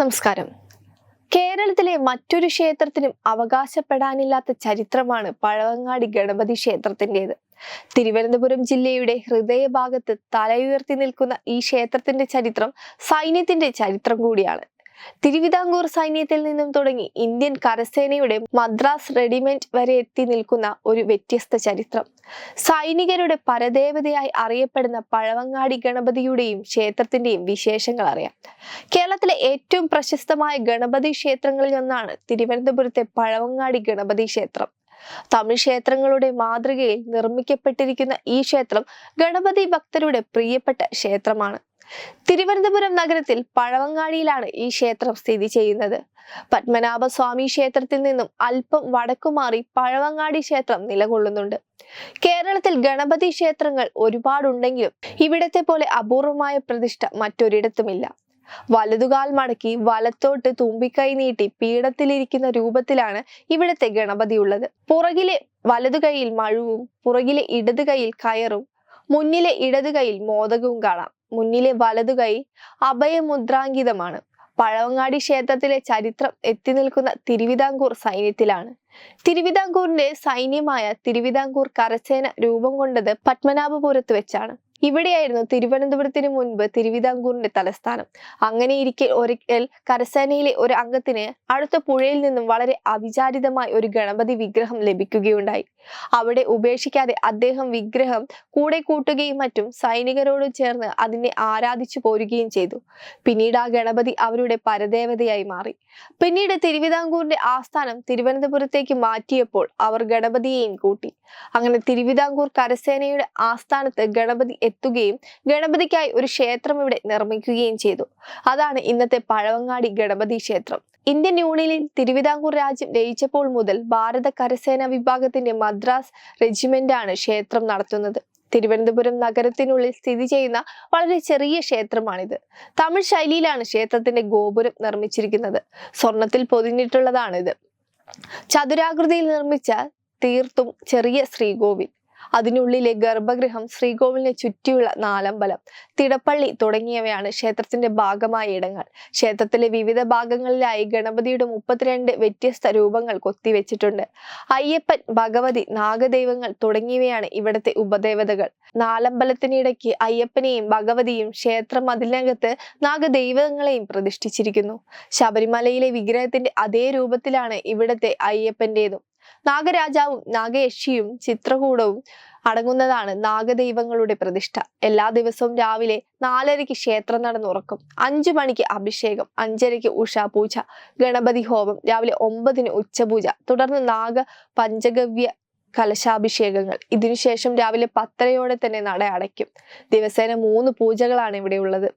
നമസ്കാരം. കേരളത്തിലെ മറ്റൊരു ക്ഷേത്രത്തിനും അവകാശപ്പെടാനില്ലാത്ത ചരിത്രമാണ് പഴവങ്ങാടി ഗണപതി ക്ഷേത്രത്തിന്റെത്. തിരുവനന്തപുരം ജില്ലയുടെ ഹൃദയഭാഗത്ത് തലയുയർത്തി നിൽക്കുന്ന ഈ ക്ഷേത്രത്തിന്റെ ചരിത്രം സൈന്യത്തിന്റെ ചരിത്രം കൂടിയാണ്. തിരുവിതാംകൂർ സൈന്യത്തിൽ നിന്നും തുടങ്ങി ഇന്ത്യൻ കരസേനയുടെ മദ്രാസ് റെഡിമെന്റ് വരെ എത്തി നിൽക്കുന്ന ഒരു വ്യത്യസ്ത ചരിത്രം. സൈനികരുടെ പരദേവതയായി അറിയപ്പെടുന്ന പഴവങ്ങാടി ഗണപതിയുടെയും ക്ഷേത്രത്തിന്റെയും വിശേഷങ്ങൾ അറിയാം. കേരളത്തിലെ ഏറ്റവും പ്രശസ്തമായ ഗണപതി ക്ഷേത്രങ്ങളിൽ ഒന്നാണ് തിരുവനന്തപുരത്തെ പഴവങ്ങാടി ഗണപതി ക്ഷേത്രം. തമിഴ് ക്ഷേത്രങ്ങളുടെ മാതൃകയിൽ നിർമ്മിക്കപ്പെട്ടിരിക്കുന്ന ഈ ക്ഷേത്രം ഗണപതി ഭക്തരുടെ പ്രിയപ്പെട്ട ക്ഷേത്രമാണ്. തിരുവനന്തപുരം നഗരത്തിൽ പഴവങ്ങാടിയിലാണ് ഈ ക്ഷേത്രം സ്ഥിതി ചെയ്യുന്നത്. പത്മനാഭസ്വാമി ക്ഷേത്രത്തിൽ നിന്നും അല്പം വടക്കുമാറി പഴവങ്ങാടി ക്ഷേത്രം നിലകൊള്ളുന്നുണ്ട്. കേരളത്തിൽ ഗണപതി ക്ഷേത്രങ്ങൾ ഒരുപാടുണ്ടെങ്കിലും ഇവിടത്തെ പോലെ അപൂർവമായ പ്രതിഷ്ഠ മറ്റൊരിടത്തുമില്ല. വലതുകാൽ മടക്കി വലത്തോട്ട് തുമ്പിക്കൈ നീട്ടി പീഠത്തിലിരിക്കുന്ന രൂപത്തിലാണ് ഇവിടത്തെ ഗണപതി ഉള്ളത്. പുറകിലെ വലതു കൈയിൽ മഴുവും പുറകിലെ ഇടതു കൈയിൽ കയറും മുന്നിലെ ഇടതു കൈയിൽ മോദകവും കാണാം. മുന്നിലെ വലതു കൈ അഭയമുദ്രാങ്കിതമാണ്. പഴവങ്ങാടി ക്ഷേത്രത്തിലെ ചരിത്രം എത്തി നിൽക്കുന്ന തിരുവിതാംകൂർ സൈന്യത്തിലാണ്. തിരുവിതാംകൂറിന്റെ സൈന്യമായ തിരുവിതാംകൂർ കരസേന രൂപം കൊണ്ടത് പത്മനാഭപുരത്ത് വെച്ചാണ്. ഇവിടെയായിരുന്നു തിരുവനന്തപുരത്തിന് മുൻപ് തിരുവിതാംകൂറിന്റെ തലസ്ഥാനം. അങ്ങനെ ഇരിക്കെ ഒരിക്കൽ കരസേനയിലെ ഒരു അംഗത്തിന് അടുത്ത പുഴയിൽ നിന്നും വളരെ അവിചാരിതമായി ഒരു ഗണപതി വിഗ്രഹം ലഭിക്കുകയുണ്ടായി. അവിടെ ഉപേക്ഷിക്കാതെ അദ്ദേഹം വിഗ്രഹം കൂടെ കൂട്ടുകയും മറ്റും സൈനികരോട് ചേർന്ന് അതിനെ ആരാധിച്ചു പോരുകയും ചെയ്തു. പിന്നീട് ആ ഗണപതി അവരുടെ പരദേവതയായി മാറി. പിന്നീട് തിരുവിതാംകൂറിന്റെ ആസ്ഥാനം തിരുവനന്തപുരത്തേക്ക് മാറ്റിയപ്പോൾ അവർ ഗണപതിയെയും കൂട്ടി. അങ്ങനെ തിരുവിതാംകൂർ കരസേനയുടെ ആസ്ഥാനത്ത് ഗണപതി എത്തുകയും ഗണപതിക്കായി ഒരു ക്ഷേത്രം ഇവിടെ നിർമ്മിക്കുകയും ചെയ്തു. അതാണ് ഇന്നത്തെ പഴവങ്ങാടി ഗണപതി ക്ഷേത്രം. ഇന്ത്യൻ യൂണിയനിൽ തിരുവിതാംകൂർ രാജ്യം ലയിച്ചപ്പോൾ മുതൽ ഭാരത കരസേന വിഭാഗത്തിന്റെ മദ്രാസ് റെജിമെന്റാണ് ക്ഷേത്രം നടത്തുന്നത്. തിരുവനന്തപുരം നഗരത്തിനുള്ളിൽ സ്ഥിതി ചെയ്യുന്ന വളരെ ചെറിയ ക്ഷേത്രമാണിത്. തമിഴ് ശൈലിയിലാണ് ക്ഷേത്രത്തിന്റെ ഗോപുരം നിർമ്മിച്ചിരിക്കുന്നത്. സ്വർണത്തിൽ പൊതിഞ്ഞിട്ടുള്ളതാണിത്. ചതുരാകൃതിയിൽ നിർമ്മിച്ച തീർത്തും ചെറിയ ശ്രീകോവിൽ. അതിനുള്ളിലെ ഗർഭഗൃഹം ശ്രീകോവിലിനെ ചുറ്റിയുള്ള നാലമ്പലം തിടപ്പള്ളി തുടങ്ങിയവയാണ് ക്ഷേത്രത്തിന്റെ ഭാഗമായ ഇടങ്ങൾ. ക്ഷേത്രത്തിലെ വിവിധ ഭാഗങ്ങളിലായി ഗണപതിയുടെ മുപ്പത്തിരണ്ട് വ്യത്യസ്ത രൂപങ്ങൾ കൊത്തിവെച്ചിട്ടുണ്ട്. അയ്യപ്പൻ ഭഗവതി നാഗദൈവങ്ങൾ തുടങ്ങിയവയാണ് ഇവിടത്തെ ഉപദേവതകൾ. നാലമ്പലത്തിനിടയ്ക്ക് അയ്യപ്പനെയും ഭഗവതിയും ക്ഷേത്ര മതിലിനകത്ത് നാഗദൈവങ്ങളെയും പ്രതിഷ്ഠിച്ചിരിക്കുന്നു. ശബരിമലയിലെ വിഗ്രഹത്തിന്റെ അതേ രൂപത്തിലാണ് ഇവിടത്തെ അയ്യപ്പന്റേതും. നാഗരാജാവും നാഗയക്ഷിയും ചിത്രകൂടവും അടങ്ങുന്നതാണ് നാഗദൈവങ്ങളുടെ പ്രതിഷ്ഠ. എല്ലാ ദിവസവും രാവിലെ നാലരയ്ക്ക് ക്ഷേത്രം നടന്നുറക്കും. അഞ്ചു മണിക്ക് അഭിഷേകം അഞ്ചരയ്ക്ക് ഉഷാപൂജ ഗണപതി ഹോമം രാവിലെ ഒമ്പതിന് ഉച്ചപൂജ തുടർന്ന് നാഗ പഞ്ചഗവ്യ കലശാഭിഷേകങ്ങൾ. ഇതിനുശേഷം രാവിലെ പത്തരയോടെ തന്നെ നട അടയ്ക്കും. ദിവസേന മൂന്ന് പൂജകളാണ് ഇവിടെ ഉള്ളത്